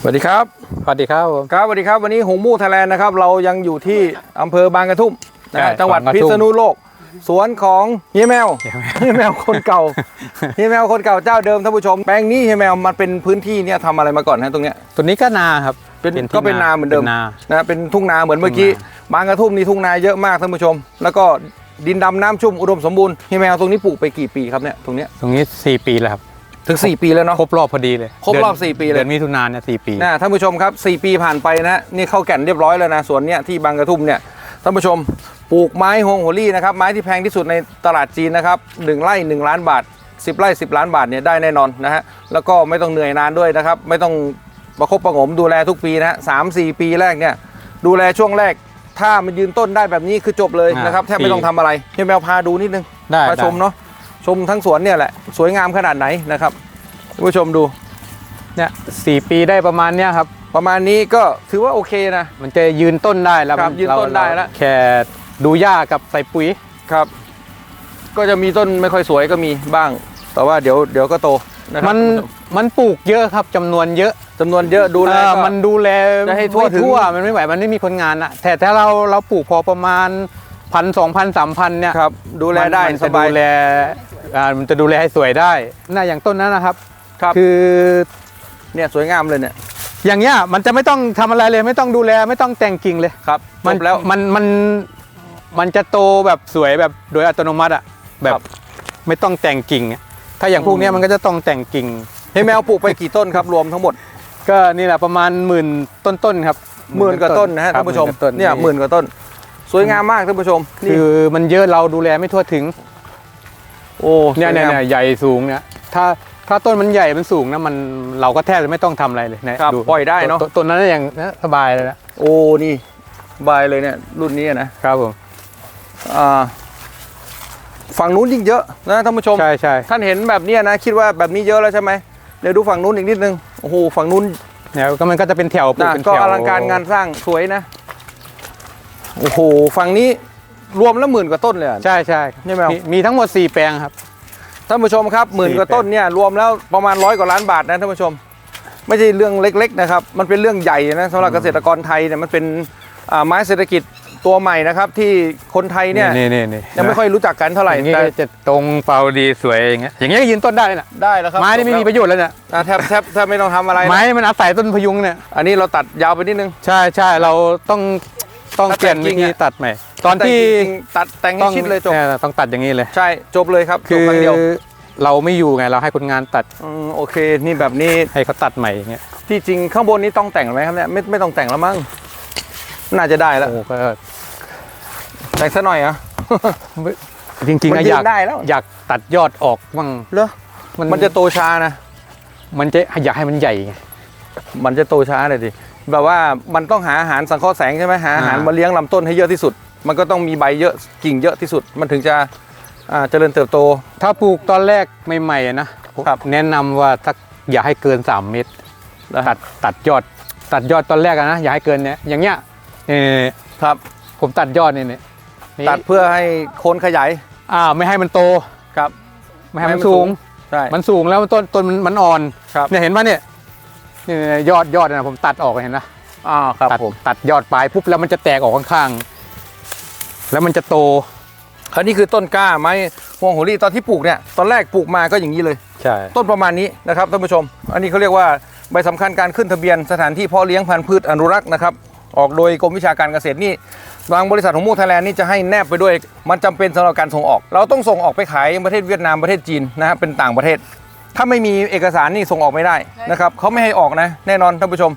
สวัสดีครับ สวัสดีครับผม ครับสวัสดีครับ วันนี้หงมู่ไทยแลนด์นะครับ เรายังอยู่ที่อำเภอบางกระทุ่มนะฮะใช่จังหวัดบางกระพิทุ่ม ษณุโลก สวนของเฮียแมวเฮียแมวคนเก่าเฮียแมวคนเก่าเจ้าเดิมท่านผู้ชมแปลงนี้เฮียแมวมันเป็นพื้นที่เนี่ยทำอะไรมาก่อนฮะตรงเนี้ย ตัวนี้ก็นาครับเป็นที่ก็เป็นนาเหมือนเดิมป็นา นะเป็นทุ่งนาเหมือนเมื่อกี้ทุ่งบางกระทุ่มนี่ทุ่งนาเยอะมากท่านผู้ชม แล้วก็ดินดำน้ำชุ่มอุดมสมบูรณ์เฮียแมวตรงนี้ปลูกไปกี่ปีครับเนี่ยตรงเนี้ยตรงนี้ 4 ปีแล้วครับ ถึง 4 ปีแล้วเนาะครบรอบพอดีเลยครบรอบดืน4ปีเลยเดือนมิถุนายนเนี่ยสี่ปีนะท่านผู้ชมครับ 4 ปีผ่านไปนะนี่เข้าแก่นเรียบร้อยแล้วนะสวนเนี้ยที่บางกระทุ่มเนี่ยท่านผู้ชมปลูกไม้ฮวงโหรี่นะครับไม้ที่แพงที่สุดในตลาดจีนนะครับหนึ่งไร่1ล้านบาท 10ไร่10 ล้านบาทเนี่ยได้แน่นอนนะฮะแล้วก็ไม่ต้องเหนื่อยนานด้วยนะครับไม่ต้องประคบประหงมดูแลทุกปีนะฮะสามสี่ปีแรกเนี่ยดูแลช่วงแรก ถ้ามันยืนต้นได้แบบนี้คือจบเลยนะครับแทบไม่ต้องทำอะไรให้แมวพาดูนิดนึงได้มาชมได้เนาะ ชมทั้งสวนเนี่ยแหละสวยงามขนาดไหนนะครับท่านผู้ชมดูเนี่ยสี่ปีได้ประมาณเนี้ยครับ ประมาณนี้ก็ถือว่าโอเคนะ มันจะยืนต้นได้แล้วครับมัยืนต้นได้แล้วเราแค่ดูหญ้ากับใส่ปุ๋ยครับ ก็จะมีต้นไม่ค่อยสวยก็มีบ้าง แต่ว่าเดี๋ยวเดี๋ยวก็โตนะครัมันมันปลูกเยอะครับจำนวนเยอะจำนวนเยอะดูแลเออก็มันดูแลจะให้ทั่วไม่ถึงทั่วมันไม่ไหวมันไม่มีคนงานอะแต่ถ้าเราเราปลูกพอประมาณพันสองพันสามพันเนี่ยครับดูแลได้มันสจะบายดูแล อ่ามันจะดูแลให้สวยได้น่าอย่างต้นนั้นนะครับครับคือเนี่ยสวยงามเลยเนี่ยอย่างเงี้ยมันจะไม่ต้องทำอะไรเลย ไม่ต้องดูแลไม่ต้องแต่งกิ่งเลย ครับมัจบแล้ว มันมันมันจะโตแบบสวยแบบโดยอัตโนมัติอะแบครับบไม่ต้องแต่งกิ่งอะถ้าอย่างพวกเนี้ยมันก็จะต้องแต่งกิ่งให้แมวปลูกไปกี่ต้นครับรวมทั้งหมดก็นี่แหละประมาณหมื่นต้นๆครับหมื่นกว่าต้นนะฮะครัท่าบนผู้ชมหกว่าต้นเนี่ยหมื่นกว่าต้น สวยงามมากท่านผู้ชมนี่คือมันเยอะเราดูแลไม่ทั่วถึง โอ้เนี่ยเนี่ยสวงามเนี่ยใหญ่สูงเนี่ยถ้าถ้าต้นมันใหญ่มันสูงนะมันเราก็แทบจะไม่ต้องทำอะไรเลยนะครับปล่อยได้เนอะต้ต้นนั้นอย่างนะสบายเลยนะโอ้นี่บายเลยเนี่ยรุ่นนี้นะครับผมอ่าฝั่งนู้นยิ่งเยอะนะท่านผู้ชมใช่ใช่ท่านเห็นแบบเนี้ยนะคิดว่าแบบนี้เยอะแล้วใช่ไหมเดี๋ยวดูฝั่งนู้นอีกนิดนึงโอ้โหฝั่งนู้นเนี่ยก็มันก็จะเป็นแถวปลูนะเป็นก็แถวอลังการงานสร้างสวยนะโอ้โหฝั่งนี้ รวมแล้วหมื่นกว่าต้นเลยอะใช่ใช่นี่ไหมมีทั้งหมด 4 แปลงครับ ท่านผู้ชมครับหมื่นกว่าต้นเนี่ยรวมแล้วประมาณร้อยกว่าล้านบาทนะท่านผู้ชม ไม่ใช่เรื่องเล็กๆนะครับ มันเป็นเรื่องใหญ่นะสำหรับเกษตรกรไทยเนี่ยมันเป็นอ่าไม้เศรษฐกิจตัวใหม่นะครับ ที่คนไทยเนี่ยนี่นี่นี่ยังไม่ค่อยรู้จักกันเท่าไหร่อย่างนี้แต่ก็จะตรงเปาดีสวยอย่างเงี้ยอย่างเงี้ยก็ยืนต้นได้เลยนะได้แล้วครับไม้นี่ไม่มีประโยชน์แล้วเนี่ยอ่าแทบแทบแทบไม่ต้องทำอะไรนะไม้มันอาศัยต้นพยุงเนี่ยอันนี้เราตัดยาวไปนิดนึง ใช่ใช่เราต้องต้องถ้าเปลี่ยนแต่งจริวิงธีอะ ตัดใหม่ ตอนที่แต่จริงๆตัดแต่งให้ต้องชิดเลยจบนี่ต้องตัดอย่างนี้เลย ใช่จบเลยครับจคืบอครั้งเดียวเราไม่อยู่ไงเราให้คนงานตัดมโอเค นี่แบบนี้ให้เขาตัดใหม่อย่างเงี้ยที่จริงข้างบนนี้ต้องแต่งไหมครับเนี่ยไม่ไม่ต้องแต่งแล้วมั้งน่าจะได้แล้วโอ้ก็แต่งซะหน่อยเหรอะจริงๆมันอะยือนยากได้แล้วอยากตัดยอดออกบ้างเหรอมันจะโตช้านะมันจะอยากให้มันใหญ่ไงมันจะโตช้าเลยดิแบบว่ามันต้องหาอาหารสังเคราะห์แสงใช่ไหมหาอาหารอ่ามมาเลี้ยงลำต้นให้เยอะที่สุด มันก็ต้องมีใบเยอะกิ่งเยอะที่สุด มันถึงจะอ่าเจริญเติบโต ถ้าปลูกตอนแรกใหม่ๆอะนะครับแนะนำว่าถ้าอย่าให้เกิน 3 เมตรนะตัดตัดยอด ตัดยอดตอนแรกอะนะอย่าให้เกินเนี้ยอย่างเงี้ยนี่ครับผมตัดยอดนี่นี่นี่ตัดเพื่อให้โคนขยายอ่าไม่ให้มันโตครับไม่ให้ไม่ให้มันมันสูสูงงใช่มันสูงแล้วต้นต้นมันมันอ่อนครับเนี่ยเห็นปะเนี่ยนี่ยอดยอดนะผมตัดออกเห็นนะอ่าครับตัดผมตัดยอดปลายปุ๊บแล้วมันจะแตกออกข้างๆ แล้วมันจะโตคราวนี้คือต้นกล้าไม้ฮวงโหรี่ตอนที่ปลูกเนี่ยตอนแรกปลูกมาก็อย่างนี้เลย ใช่ ต้นประมาณนี้นะครับท่านผู้ชม อันนี้เขาเรียกว่าใบสำคัญการขึ้นทะเบียนสถานที่เพาะเลี้ยงพันธุ์พืชอนุรักษ์นะครับออกโดยกรมวิชาการเกษตรนี่บางบริษัทของมูไทยแลนด์นี่จะให้แนบไปด้วย มันจำเป็นสำหรับการส่งออก เราต้องส่งออกไปขายประเทศเวียดนามประเทศจีนนะฮะเป็นต่างประเทศ ถ้าไม่มีเอกสารนี่ส่งออกไม่ได้นะครับเขาไม่ให้ออกนะแน่นอนท่านผู้ชม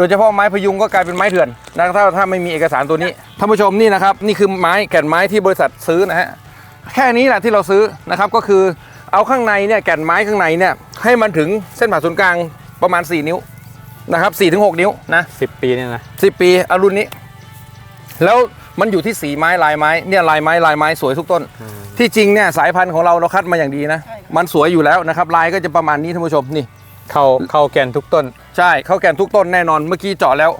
โดยเฉพาะไม้พยุงก็กลายเป็นไม้เถื่อนนะถ้าถ้าไม่มีเอกสารตัวนี้ท่านผู้ชมนี่นะครับนี่คือไม้แก่นไม้ที่บริษัทซื้อนะฮะแค่นี้แหละที่เราซื้อนะครับก็คือเอาข้างในเนี่ยแก่นไม้ข้างในเนี่ยให้มันถึงเส้นผ่าศูนย์กลางประมาณ 4 นิ้วนะครับ4ถึง6นิ้วนะสิบปีเนี่ยนะ10 ปีอารุ่นนี้ แล้วมันอยู่ที่สีไม้ลายไม้เนี่ยลายไม้ลายไม้สวยทุกต้น ที่จริงเนี่ยสายพันธุ์ของเราเราคัดมาอย่างดีนะ มันสวยอยู่แล้วนะครับลายก็จะประมาณนี้ท่านผู้ชมนี่ เข้าเข้าแกนทุกต้นใช่เข้าแก่นทุกต้นแน่นอนเมื่อกี้เจาะแล้ว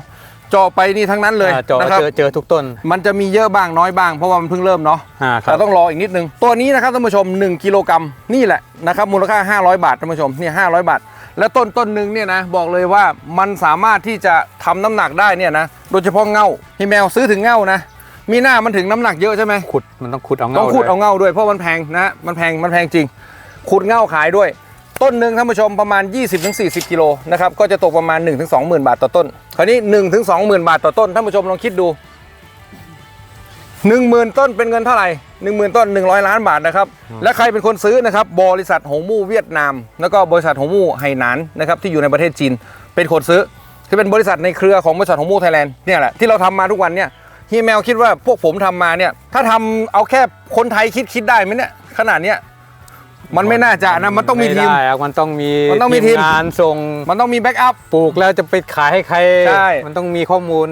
เจาะไปนี่ทั้งนั้นเลยอ่าเจาะนะครับเจอเจอทุกต้น มันจะมีเยอะบ้างน้อยบ้างเพราะว่ามันเพิ่งเริ่มเนาะอ่าครัแต่บต้องรออีกนิดนึง ตัวนี้นะครับท่านผู้ชม 1 กิโลกรัมนี่แหละนะครับมูลค่า 500 บาทท่านผู้ชมเนี่ย500 บาท แล้วต้นต้นหนึ่งเนี่ยนะบอกเลยว่ามันสามารถที่จะทำน้ำหนักได้เนี่ยนะโดยเฉพาะเง่าพี่แมวซื้อถึงเง่านะมีหน้ามันถึงน้ำหนักเยอะใช่ไหมขุดมันต้องขุดเอาเงาต้องขุดลยเอาเง่าด้วยเพราะมันแพงนะฮะมันแพงมันแพงจริงขุดเง่าขายด้วย ต้นหนึ่งท่านผู้ชมประมาณ 20-40 กิโลนะครับก็จะตกประมาณ 1-20,000 บาทต่อต้น คราวนี้ 1-20,000 บาทต่อต้นท่านผู้ชมลองคิดดู 10,000 ต้นเป็นเงินเท่าไหร่ 10,000 ต้น 100 ล้านบาทนะครับ และใครเป็นคนซื้อนะครับบริษัทหงมู่เวียดนาม แล้วก็บริษัทหงมู่ไหหนานนะครับที่อยู่ในประเทศจีนเป็นคนซื้อที่เป็นบริษัทในเครือของบริษัทหงมู่ไทยแลนด์เนี่ยแหละที่เราทำมาทุกวันเนี่ยเฮียแมวคิดว่าพวกผมทำมาเนี่ยถ้าทำเอาแค่คนไทยคิดคิดได้ไหมเนี่ยขนาดเนี้ย มันไม่น่าจะนะมันต้องมีทีม ไได้ครับมันต้องมีมันต้องมีทีม งานส่งมันต้องมีแบ็กอัพ ปลูกแล้วจะไปขายให้ใคร ใช่ มันต้องมีข้อมูล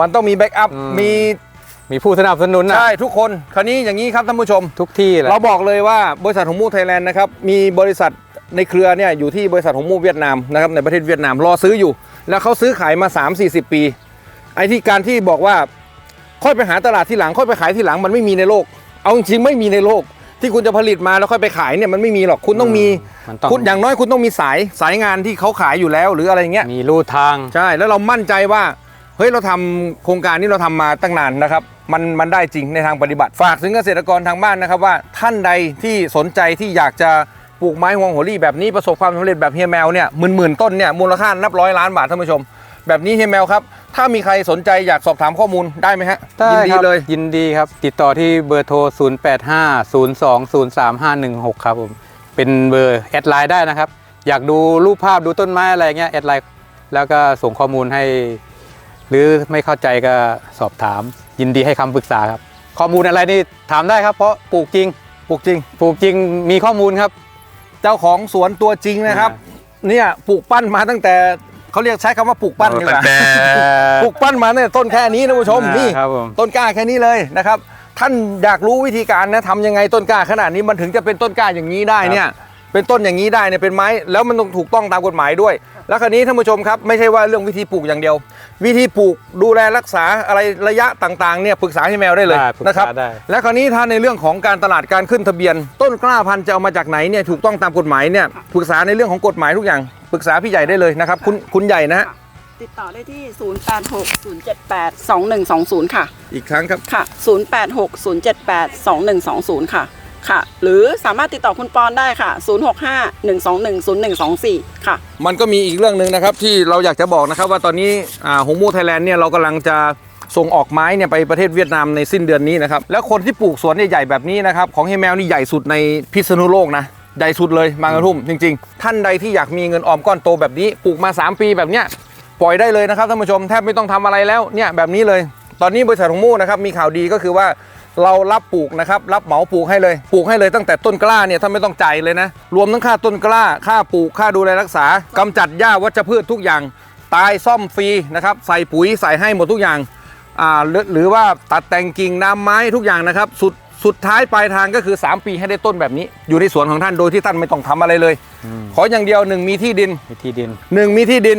มันต้องมีแบ็กอัพอืม มีมีผู้สนับสนุนนะใช่ทุกคนคราวนี้อย่างนี้ครับท่านผู้ชม ทุกที่แหละ เราบอกเลยว่าบริษัทหงมูไทยแลนด์นะครับมีบริษัทในเครือเนี่ยอยู่ที่บริษัทหงมูเวียดนามนะครับในประเทศเวียดนามรอซื้ออยู่ แล้วเขาซื้อขายมา 3-40 ปี ไอ้ที่การที่บอกว่าค่อยไปหาตลาดที่หลังค่อยไปขายที่หลังมันไม่มีในโลก เอาจริงๆไม่มีในโลก ที่คุณจะผลิตมาแล้วค่อยไปขายเนี่ยมันไม่มีหรอกคุณต้องมีมันต้องคุณอย่างน้อยคุณต้องมีสายสายงานที่เขาขายอยู่แล้ว หรืออะไรเงี้ยมีลู่ทาง ใช่แล้วเรามั่นใจว่าเฮ้ยเราทำโครงการนี้เราทำมาตั้งนานนะครับมันมันได้จริงในทางปฏิบัติ ฝากถึงเกษตรกรทางบ้านนะครับว่าท่านใดที่สนใจที่อยากจะปลูกไม้ฮวงโหัวรี่แบบนี้ประสบความสำเร็จแบบเฮียแมวเนี่ยหมื่นหมื่นๆต้นเนี่ยมูลค่านับร้อยล้านบาทท่านผู้ชม แบบนี้เฮียแมวครับ ถ้ามีใครสนใจอยากสอบถามข้อมูลได้ไหมฮะได้ยินดีครับเลย ยินดีครับ ติดต่อที่เบอร์โทร 0850203516 ครับผม เป็นเบอร์แอดไลน์ได้นะครับ อยากดูรูปภาพดูต้นไม้อะไรเงี้ยแอดไลน์แล้วก็ส่งข้อมูลให้ หรือไม่เข้าใจก็สอบถาม ยินดีให้คำปรึกษาครับ ข้อมูลอะไรนี่ถามได้ครับ เพราะปลูกจริง ปลูกจริง ปลูกจริงมีข้อมูลครับ เจ้าของสวนตัวจริงนะครับ เนี่ยปลูกปั้นมาตั้งแต่ เขาเรียกใช้คำว่าปลูกปั้นดีกว่าปลูกปั้นมาเนี่ยต้นแค่นี้นะผู้ชมนี่ครับผม ต้นกล้าแค่นี้เลยนะครับ ท่านอยากรู้วิธีการนะทำยังไงต้นกล้าขนาดนี้มันถึงจะเป็นต้นกล้าอย่างนี้ได้เนี่ย เป็นต้นอย่างนี้ได้เนี่ยเป็นไม้แล้วมันต้องถูกต้องตามกฎหมายด้วย แล้วคราวนี้ท่านผู้ชมครับไม่ใช่ว่าเรื่องวิธีปลูกอย่างเดียว วิธีปลูกดูแลรักษาอะไรระยะต่างๆเนี่ยปรึกษาให้แมวได้เลยได้ปรึกษานะครับ ได้ และคราวนี้ถ้าในเรื่องของการตลาดการขึ้นทะเบียน ต้นกล้าพันธุ์จะเอามาจากไหนเนี่ยถูกต้องตามกฎหมายเนี่ยปรึกษาในเรื่องของกฎหมายทุกอย่างปรึกษาพี่ใหญ่ได้เลยนะครับ คุณคุณใหญ่นะฮะติดต่อได้ที่ 0860782120 ค่ะ อีกครั้งครับค่ะ 0860782120 ค่ะ ค่ะ หรือสามารถติดต่อคุณปอนได้ค่ะ 065-121-0124 ค่ะ มันก็มีอีกเรื่องหนึ่งนะครับที่เราอยากจะบอกนะครับว่าตอนนี้อ่าหงมูไทยแลนด์เนี่ยเรากำลังจะส่งออกไม้เนี่ยไปประเทศเวียดนามในสิ้นเดือนนี้นะครับ แล้วคนที่ปลูกสวนใหญ่ๆแบบนี้นะครับของเฮยแมวนี่ใหญ่สุดในพิษณุโลกนะ ใหญ่สุดเลยบางกระทุ่มจริง ๆ ท่านใดที่อยากมีเงินออมก้อนโตแบบนี้ปลูกมา 3 ปีแบบเนี้ยปล่อยได้เลยนะครับท่านผู้ชมแทบไม่ต้องทำอะไรแล้วเนี่ยแบบนี้เลย ตอนนี้บริษัทหงมูนะครับมีข่าวดีก็คือว่าเรารับปลูกนะครับรับเหมาปลูกให้เลยปลูกให้เลยตั้งแต่ต้นกล้าเนี่ยท่านไม่ต้องจ่ายเลยนะรวมทั้งค่าต้นกล้า ค่าปลูกค่าดูแลรักษากำจัดหญ้าวัชพืชทุกอย่าง ตายซ่อมฟรีนะครับใส่ปุ๋ยใส่ให้หมดทุกอย่างอ่าหรือหรือว่าตัดแต่งกิ่งน้ำไม้ทุกอย่างนะครับ สุด สุดท้ายปลายทางก็คือ 3 ปีให้ได้ต้นแบบนี้ อยู่ในสวนของท่านโดยที่ท่านไม่ต้องทำอะไรเลย ขออย่างเดียวหนึ่งมีที่ดินวิธีดินหนึ่งมีที่ดิน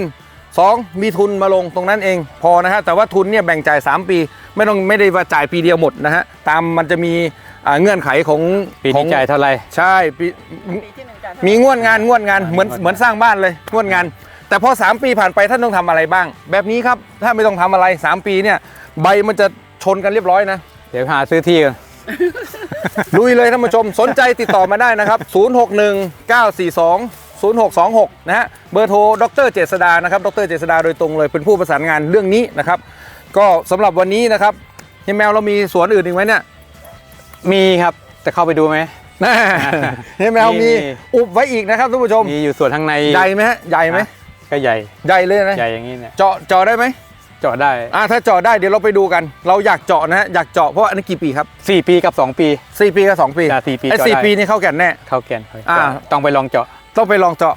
สองมีทุนมาลงตรงนั้นเอง พอนะฮะแต่ว่าทุนเนี่ยแบ่งจ่าย 3 ปี ไม่ต้องไม่ได้ว่าจ่ายปีเดียวหมดนะฮะตามมันจะมีอ่าเงื่อนไขของปีขอนี้งจ่ายเท่าไหร่ใช่ปีปีที่หนึ่งจ่ายมีงวดงานงวดงานเหมือนงวดงานเหมือนสร้างบ้านเลยงวดงาน แต่พอ 3 ปีผ่านไปท่านต้องทำอะไรบ้าง แบบนี้ครับถ้าไม่ต้องทำอะไร 3 ปีเนี่ยใบมันจะชนกันเรียบร้อยนะ เดี๋ยวหาซื้อที่กัน ลุยเลยท่านผู้ชมสนใจติดต่อมาได้นะครับ 061 942 0626 นะฮะ เบอร์โทร ดรเจษดา นะครับ ดรเจษดา โดยตรงเลย เป็นผู้ประสานงานเรื่องนี้นะครับ ก็สำหรับวันนี้นะครับเฮียแมวเรามีสวนอื่นอีกไหมเนี่ย มีครับจะเข้าไปดูไหมแน่เฮียแมวมีมีมีอุบไว้อีกนะครับท่านผู้ชม มีอยู่ส่วนข้างใน ใหญ่ไหมฮะ ใหญ่ไหม ก็ใหญ่ ใหญ่เลยนะ ใหญ่อย่างนี้เนี่ย เจาะ เจาะได้ไหม เจาะได้ อ่าถ้าเจาะได้เดี๋ยวเราไปดูกัน เราอยากเจาะนะฮะอยากเจาะเพราะว่าอันนี้กี่ปีครับ4 ปีกับ 2 ปี สี่ปีกับสองปีอ่าสี่ปีไอ้เจาะสี่ได้ ปีนี่เข้าแก่นแน่ เข้าแกนอ่า ต้องไปลองเจาะ ต้องไปลองเจาะ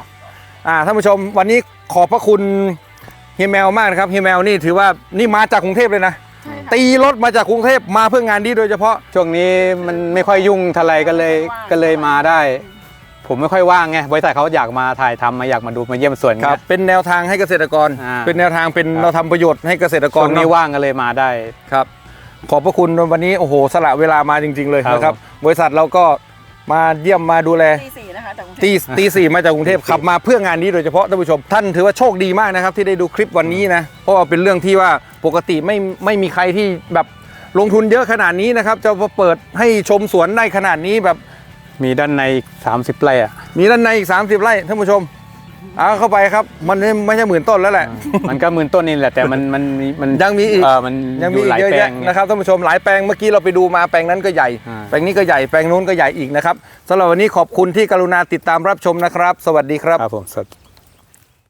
อ่าท่านผู้ชมวันนี้ขอบพระคุณเฮียแมวมากนะครับเฮียแมวนี่ถือว่านี่มาจากกรุงเทพเลยนะใช่ค่ะตีรถมาจากกรุงเทพมาเพื่องานนี้โดยเฉพาะ ช่วงนี้มันไม่ค่อยยุ่งเท่าไรก็เลยว่างก็เลยมาได้ ผมไม่ค่อยว่างไงบริษัทเขาอยากมาถ่ายทำมาอยากมาดูมาเยี่ยมสวนครับเป็นแนวทางให้เกษตรกร อ่า เป็นแนวทางเป็นครับเราทำประโยชน์ให้เกษตรกช่รวงนี้เนาะว่างก็เลยมาได้ ครับ ขอบพระคุณวันนี้โอ้โหสละเวลามาจริง ๆ เลยครับ นะครับ บริษัทเราก็มาเยี่ยมมาดูแล ตีสี่นะคะคะจากกรุงเทพ ตีตีสี่มาจากกรุงเทพขับมาเพื่องานนี้โดยเฉพาะท่านผู้ชม ท่านถือว่าโชคดีมากนะครับที่ได้ดูคลิปวันนี้นะเพราะว่าเป็นเรื่องที่ว่าปกติไม่ไม่มีใครที่แบบลงทุนเยอะขนาดนี้นะครับจะมาเปิดให้ชมสวนได้ขนาดนี้แบบ มีด้านในอีก30ไร่อะมีด้านในอีก 30 ไร่ท่านผู้ชมเอาเข้าไปครับ มันไม่ไม่ใช่หมื่นต้นแล้วแหละ มันก็หมื่นต้นนี่แหละแต่มันมันมันยังมีอีก เออมันยังมีออีหลากยเยอะแปลแยะง นะครับท่านผู้ชมหลายแปลงเมื่อกี้เราไปดูมาแปลงนั้นก็ใหญ่ อ่า แปลงนี้ก็ใหญ่แปลงนู้นก็ใหญ่อีกนะครับสำหรับวันนี้ขอบคุณที่กรุณาติดตามรับชมนะครับ สวัสดีครับ ครับผมสวัสดี